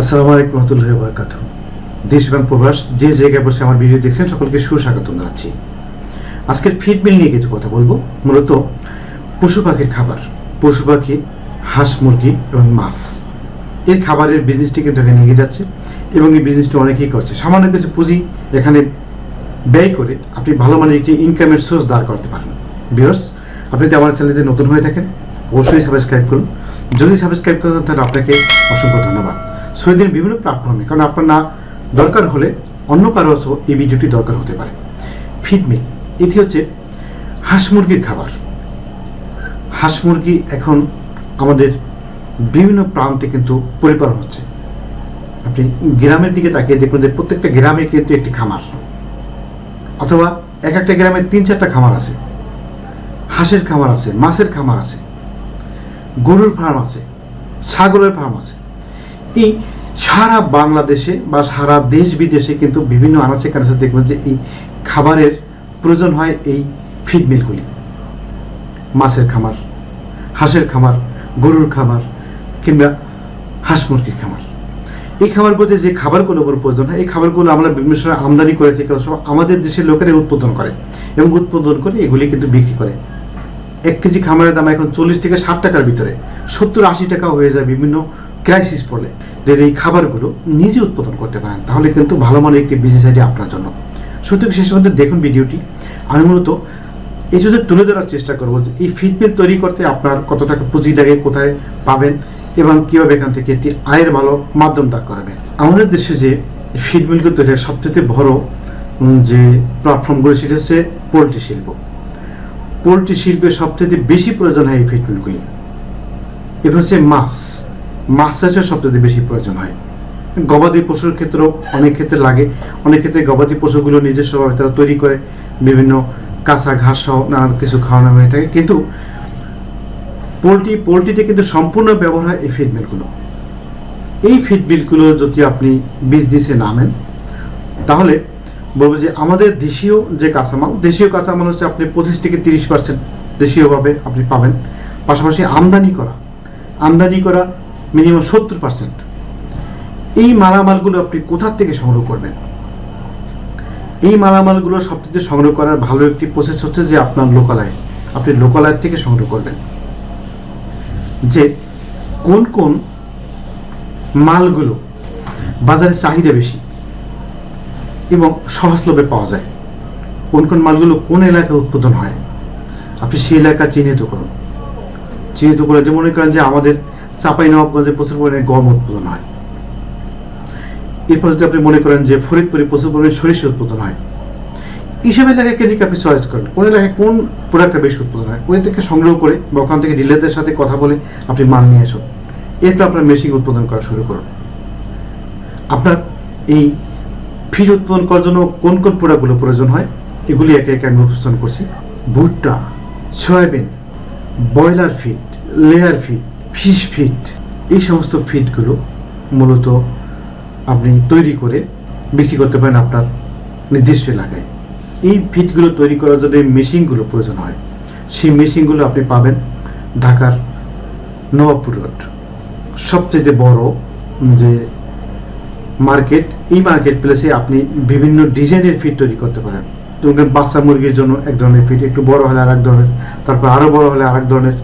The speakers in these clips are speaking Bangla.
আসসালামু আলাইকুম রহমতুল্লাহ বরকাত দেশ এবং প্রবাস, যে জায়গায় বসে আমার ভিডিও দেখছেন, সকলকে সুস্বাগত জানাচ্ছি। আজকের ফিড মিল নিয়ে কিছু কথা বলব। মূলত পশু পাখির খাবার। পশু পাখি, হাঁস, মুরগি এবং মাছ। এর খাবারের বিজনেসটি কিন্তু এখানে এগিয়ে যাচ্ছে এবং এই বিজনেসটি অনেকেই করছে। সামান্য কিছু পুঁজি এখানে ব্যয় করে আপনি ভালো মানের একটি ইনকামের সোর্স দাঁড় করতে পারেন। বিয়ার্স আপনি যদি আমার চ্যানেলে নতুন হয়ে থাকেন, অবশ্যই সাবস্ক্রাইব করুন। যদি সাবস্ক্রাইব করেন, তাহলে আপনাকে অসংখ্য ধন্যবাদ। সৈদিন বিভিন্ন প্ল্যাটফর্মে কারণ আপনার না দরকার হলে অন্য কারও এই ভিডিওটি দরকার হতে পারে। ফিডমি এটি হচ্ছে হাঁস মুরগির খাবার। হাঁস মুরগি এখন আমাদের বিভিন্ন প্রান্তে কিন্তু পরিপালন হচ্ছে। আপনি গ্রামের দিকে তাকিয়ে দেখুন যে প্রত্যেকটা গ্রামে কিন্তু একটি খামার, অথবা এক একটা গ্রামে তিন চারটা খামার আছে। হাঁসের খামার আছে, মাছের খামার আছে, গরুর ফার্ম আছে, ছাগলের ফার্ম আছে। এই সারা বাংলাদেশে বা সারা দেশ বিদেশে কিন্তু বিভিন্ন আনাচে কানাচে দেখবেন যে এই খাবারের প্রয়োজন হয় এই ফিড মিলগুলি মাছের খামার, হাঁসের খামার, গরুর খামার কিংবা হাঁস মুরগির খামার। এই খাবারগুলোতে যে খাবারগুলো ওপর প্রয়োজন হয়, এই খাবারগুলো আমরা বিভিন্ন সময় আমদানি করে থাকি, অথবা আমাদের দেশের লোকেরা উৎপাদন করে এবং উৎপাদন করে এগুলি কিন্তু বিক্রি করে। এক কেজি খামারের দাম এখন চল্লিশ থেকে ষাট টাকার ভিতরে। সত্তর আশি টাকা হয়ে যায় বিভিন্ন ক্রাইসিস পড়লে। এই খাবারগুলো নিজে উৎপাদন করতে পারেন, তাহলে কিন্তু ভালো মানের একটি বিজনেস আইডিয়া আপনার জন্য। সুতরাং শেষ পর্যন্ত দেখুন ভিডিওটি। আমি মূলত এই যদি তুলে ধরার চেষ্টা করব যে এই ফিডমিল তৈরি করতে আপনার কত টাকা পুঁজি লাগে, কোথায় পাবেন এবং কীভাবে এখান থেকে একটি আয়ের ভালো মাধ্যম দাঁড় করাবেন আমাদের দেশে যে ফিডমিলকে তৈরির সবচেয়ে বড় যে প্ল্যাটফর্মগুলো সেটা হচ্ছে পোলট্রি শিল্প। পোলট্রি শিল্পের সবচেয়ে বেশি প্রয়োজন হয় এই ফিডমিলগুলি এবার হচ্ছে মাছ। মাছ চাষের সবচেয়ে বেশি প্রয়োজন হয়। গবাদি পশুর ক্ষেত্রেও অনেক ক্ষেত্রে লাগে। অনেক ক্ষেত্রে গবাদি পশুগুলো নিজস্বভাবে তারা তৈরি করে, বিভিন্ন কাঁচা ঘাস সহ নানা কিছু খাওয়ানো হয়ে থাকে। কিন্তু পোলট্রি, পোলট্রিতে কিন্তু সম্পূর্ণ ব্যবহার হয় এই ফিডমিলগুলো এই ফিডমিলগুলো যদি আপনি বিজনেসে নামেন, তাহলে বলব যে আমাদের দেশীয় যে কাঁচামাল, দেশীয় কাঁচামাল হচ্ছে আপনি পঁচিশ থেকে তিরিশ পার্সেন্ট দেশীয়ভাবে আপনি পাবেন। পাশাপাশি আমদানি করা আমদানি করা মিনিমাম সত্তর পার্সেন্ট এই মালামালগুলো আপনি কোথা থেকে সংগ্রহ করবেন? এই মালামালগুলো সবচেয়ে সংগ্রহ করার ভালো একটি প্রসেস হচ্ছে যে আপনার লোকালয়। আপনি লোকালয় থেকে সংগ্রহ করবেন। যে কোন কোন মালগুলো বাজারে চাহিদা বেশি এবং সহজলভ্যে পাওয়া যায়। কোন কোন মালগুলো কোন এলাকায় উৎপাদন হয়? আপনি সেই এলাকা চিহ্নিত করুন। চিহ্নিত করে যে মনে করেন যে আমাদের চাপাই নবাবগঞ্জে প্রচুর পরিমাণে গম উৎপাদন হয়। এরপর যদি আপনি মনে করেন যে ফরিদপুরে প্রচুর পরিমাণে সরিষা উৎপাদন হয় এইসব এলাকায় কেন্দ্রিক আপনি চয়েস করেন? কোন এলাকায় কোন প্রোডাক্টটা বেশি উৎপাদন হয়? ওই থেকে সংগ্রহ করে বা ওখান থেকে ডিলারদের সাথে কথা বলে আপনি মাল নিয়ে আসুন। এরপর আপনার মেশিন উৎপাদন করা শুরু করুন। আপনার এই ফিজ উৎপাদন করার জন্য কোন কোন প্রোডাক্টগুলো প্রয়োজন হয়, এগুলি একে একে আমি উপস্থাপন করছি। ভুট্টা, soybean, broiler feed layer feed fish feed এই সমস্ত ফিডগুলো মূলত আপনি তৈরি করে বিক্রি করতে পারেন আপনার নির্দিষ্ট এলাকায়। এই ফিডগুলো তৈরি করার জন্য মেশিনগুলো প্রয়োজন হয়। সেই মেশিনগুলো আপনি পাবেন ঢাকার নবাবপুর রোড। সবচেয়ে বড় যে মার্কেট এই মার্কেট প্লেসে আপনি বিভিন্ন ডিজাইনের ফিড তৈরি করতে পারেন। যেমন বাচ্চা মুরগির জন্য এক ধরনের ফিড একটু বড় হলে আর এক ধরনের, তারপর আরও বড় হলে আর এক ধরনের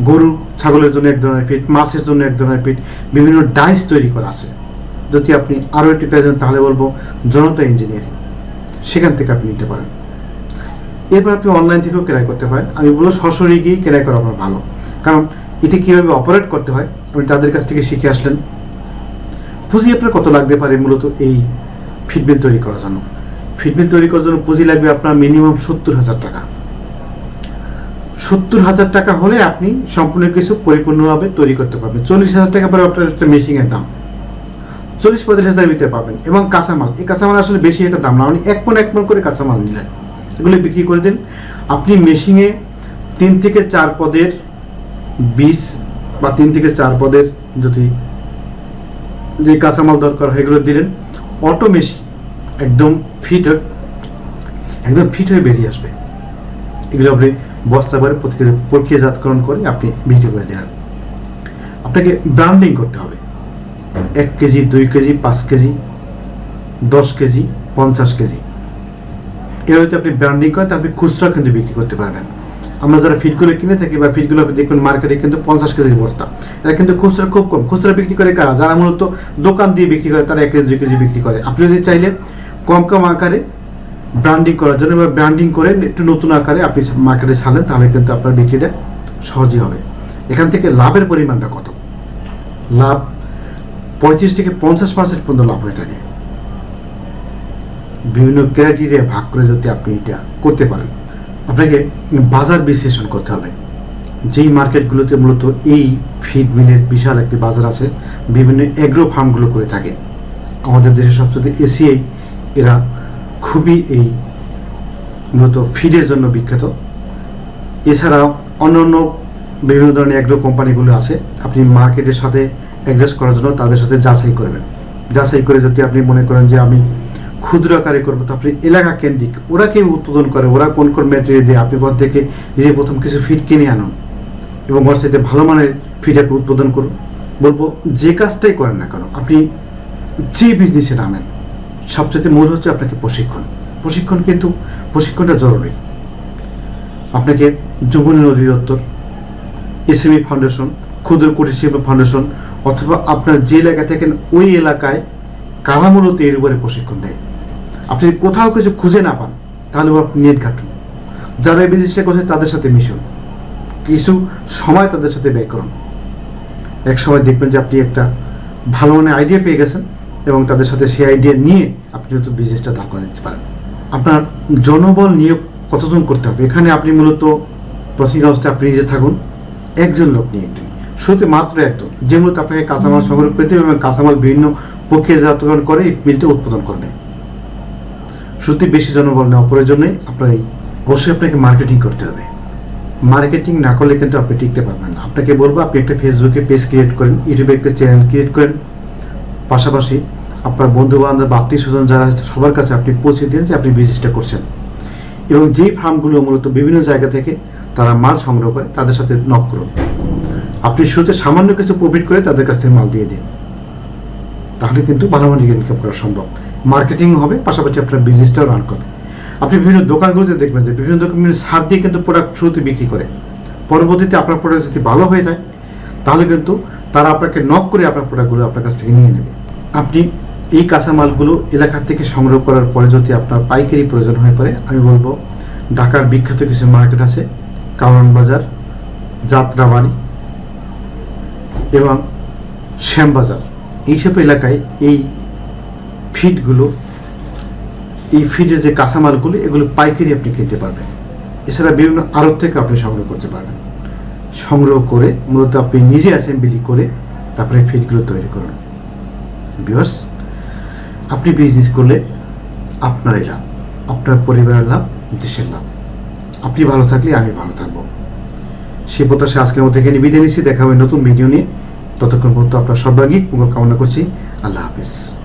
গরু, ছাগলের জন্য এক ধরনের ফিড মাছের জন্য এক ধরনের ফিড বিভিন্ন ডাইস তৈরি করা আছে। যদি আপনি আরও একটু প্রয়োজন তাহলে বলব জনতা ইঞ্জিনিয়ারিং। সেখান থেকে আপনি নিতে পারেন। এরপর আপনি অনলাইন থেকেও ক্রয় করতে পারেন। আমি বলব সরাসরি গিয়ে ক্রয় করা আপনার ভালো। কারণ এটি কীভাবে অপারেট করতে হয়, আপনি তাদের কাছ থেকে শিখে আসলেন। পুঁজি আপনার কত লাগতে পারে মূলত এই ফিডমিল তৈরি করার জন্য? ফিডমিল তৈরি করার জন্য পুঁজি লাগবে আপনার মিনিমাম সত্তর হাজার টাকা। সত্তর হাজার টাকা হলে আপনি সম্পূর্ণ কিছু পরিপূর্ণভাবে তৈরি করতে পারবেন। চল্লিশ হাজার টাকা পরে আপনার একটা মেশিনের দাম। চল্লিশ পঁয়ত্রিশ হাজার ভিতরে পাবেন। এবং কাঁচামাল, এই কাঁচামাল আসলে বেশি একটা দাম না। আপনি এক মন এক মন করে কাঁচামাল নিলেন। এগুলো বিক্রি করে দিন। আপনি মেশিনে তিন থেকে চার পদের বীজ বা তিন থেকে চার পদের যদি যে কাঁচামাল দরকার এগুলো দিলেন। অটো মেশিন একদম ফিট একদম ফিট হয়ে বেরিয়ে আসবে। এগুলো আপনি বস্তা প্রক্রিয়া- প্রক্রিয়াজাতকরণ করে আপনি বিক্রি করে দিলেন আপনাকে ব্র্যান্ডিং করতে হবে। এক কেজি, দুই কেজি, পাঁচ কেজি, দশ কেজি, পঞ্চাশ কেজি। এভাবে যদি আপনি ব্র্যান্ডিং করেন, তাহলে আপনি খুচরা কিন্তু বিক্রি করতে পারবেন। আমরা যারা ফিডগুলো কিনে থাকি বা ফিটগুলো দেখবেন মার্কেটে কিন্তু পঞ্চাশ কেজির বস্তা। এটা কিন্তু খুচরা খুব কম। খুচরা বিক্রি করে কারা? যারা মূলত দোকান দিয়ে বিক্রি করে, তারা এক কেজি, দুই কেজি বিক্রি করে। আপনি যদি চাইলে কম কম আকারে ব্র্যান্ডিং করার জন্য বা ব্র্যান্ডিং করে একটু নতুন আকারে আপনি মার্কেটে ছাড়লেন তাহলে কিন্তু আপনার বিক্রিটা সহজই হবে। এখান থেকে লাভের পরিমাণটা কত? লাভ পঁয়ত্রিশ থেকে পঞ্চাশ পার্সেন্ট পর্যন্ত লাভ হয়ে থাকে। বিভিন্ন ক্রাইটেরিয়া ভাগ করে যদি আপনি এটা করতে পারেন, আপনাকে বাজার বিশ্লেষণ করতে হবে। যেই মার্কেটগুলোতে মূলত এই ফিড মিলের বিশাল একটি বাজার আছে, বিভিন্ন এগ্রো ফার্মগুলো করে থাকে। আমাদের দেশে সবচেয়ে এসিআই, এরা খুবই এই মূলত ফিডের জন্য বিখ্যাত। এছাড়াও অন্য অন্য বিভিন্ন ধরনের অ্যাগ্রো কোম্পানিগুলো আছে। আপনি মার্কেটের সাথে অ্যাডজাস্ট করার জন্য তাদের সাথে যাচাই করবেন। যাচাই করে যদি আপনি মনে করেন যে আমি ক্ষুদ্র আকারে করব আপনি এলাকা কেন্দ্রিক, ওরা কেউ উৎপাদন করে, ওরা কোন কোন ম্যাটেরিয়াল দিয়ে, আপনি ওখান থেকে নিজে প্রথম কিছু ফিড কিনে আনুন এবং ওর সাথে ভালো মানের ফিড আপনি উৎপাদন করুন। বলব যে কাজটাই করেন না কেন, আপনি যে বিজনেসে নামেন সবচেয়ে মূল হচ্ছে আপনাকে প্রশিক্ষণ। প্রশিক্ষণ কিন্তু, প্রশিক্ষণটা জরুরি। আপনাকে যুবনী অধিদপ্তর এসএমই ফাউন্ডেশন, ক্ষুদ্র কুটির শিল্প ফাউন্ডেশন, অথবা আপনার যে এলাকা থাকেন ওই এলাকায় কারা মূলত এর উপরে প্রশিক্ষণ দেয়? আপনি কোথাও কিছু খুঁজে না পান, তাহলে আপনি নেট ঘাটুন। যারা এই বিজনেসটা করছে, তাদের সাথে মিশুন। কিছু সময় তাদের সাথে ব্যয় করুন। এক সময় দেখবেন যে আপনি একটা ভালো মানের আইডিয়া পেয়ে গেছেন এবং তাদের সাথে সেই আইডিয়া নিয়ে আপনি হয়তো বিজনেসটা দাঁড় করে দিতে পারেন। আপনার জনবল নিয়োগ কতজন করতে হবে? এখানে আপনি মূলত প্রথম অবস্থায় আপনি নিজে থাকুন, একজন লোক নিয়ে একদিন শুরুতে মাত্র একজন যে মূলত আপনাকে কাঁচামাল সংগ্রহ করতে হবে এবং কাঁচামাল বিভিন্ন প্রক্রিয়াজাতকরণ করে, এই মিলটা উৎপাদন করবে। শুরুতে বেশি জনবল নেওয়া প্রয়োজন নেই, আপনার এই অবশ্যই আপনাকে মার্কেটিং করতে হবে। মার্কেটিং না করলে কিন্তু আপনি টিকতে পারবেন না। আপনাকে বলব, আপনি একটা ফেসবুকে পেজ ক্রিয়েট করেন ইউটিউবে একটা চ্যানেল ক্রিয়েট করেন পাশাপাশি আপনার বন্ধু বান্ধব আত্মীয় স্বজন যারা সবার কাছে আপনি পৌঁছে দিন যে আপনি বিজনেসটা করছেন। এবং যেই ফার্মগুলো মূলত বিভিন্ন জায়গা থেকে তারা মাল সংগ্রহ করে, তাদের সাথে নক করুন। আপনি শুরুতে সামান্য কিছু প্রফিট করে তাদের কাছ থেকে মাল দিয়ে দিন। তাহলে কিন্তু ভালো মানের ইনকাম করা সম্ভব। মার্কেটিং হবে, পাশাপাশি আপনার বিজনেসটাও রান করবে। আপনি বিভিন্ন দোকানগুলোতে দেখবেন যে বিভিন্ন দোকান, বিভিন্ন সার দিয়ে কিন্তু প্রোডাক্ট শুরুতে বিক্রি করে। পরবর্তীতে আপনার প্রোডাক্ট যদি ভালো হয়ে যায়, তাহলে কিন্তু তারা আপনাকে নক করে আপনার প্রোডাক্টগুলো আপনার কাছ থেকে নিয়ে নেবে। আপনি এই কাঁচামালগুলো এলাকা থেকে সংগ্রহ করার পরে যদি আপনার পাইকারি প্রয়োজন হয়ে পড়ে, আমি বলব, ঢাকার বিখ্যাত কিছু মার্কেট আছে কারণ বাজার, যাত্রাবাড়ি এবং শ্যামবাজার এইসব এলাকায় এই ফিডগুলো এই ফিডের যে কাঁচামালগুলো এগুলো পাইকারি আপনি কিনতে পারবেন। এছাড়া বিভিন্ন আড়ত থেকে আপনি সংগ্রহ করতে পারবেন। সংগ্রহ করে, মূলত আপনি নিজে অ্যাসেম্বলি করে তারপরে ফিডগুলো তৈরি করুন। বিকজ আপনি বিজনেস করলে আপনারই লাভ, আপনার পরিবারের লাভ, দেশের লাভ। আপনি ভালো থাকলে আমি ভালো থাকব। সে প্রত্যাশা আজকের মধ্যে এখানে বিদায় নিচ্ছি। দেখা হবে নতুন ভিডিও নিয়ে। ততক্ষণ পর্যন্ত আপনার সর্বাঙ্গিক মঙ্গল কামনা করছি। আল্লাহ হাফিজ।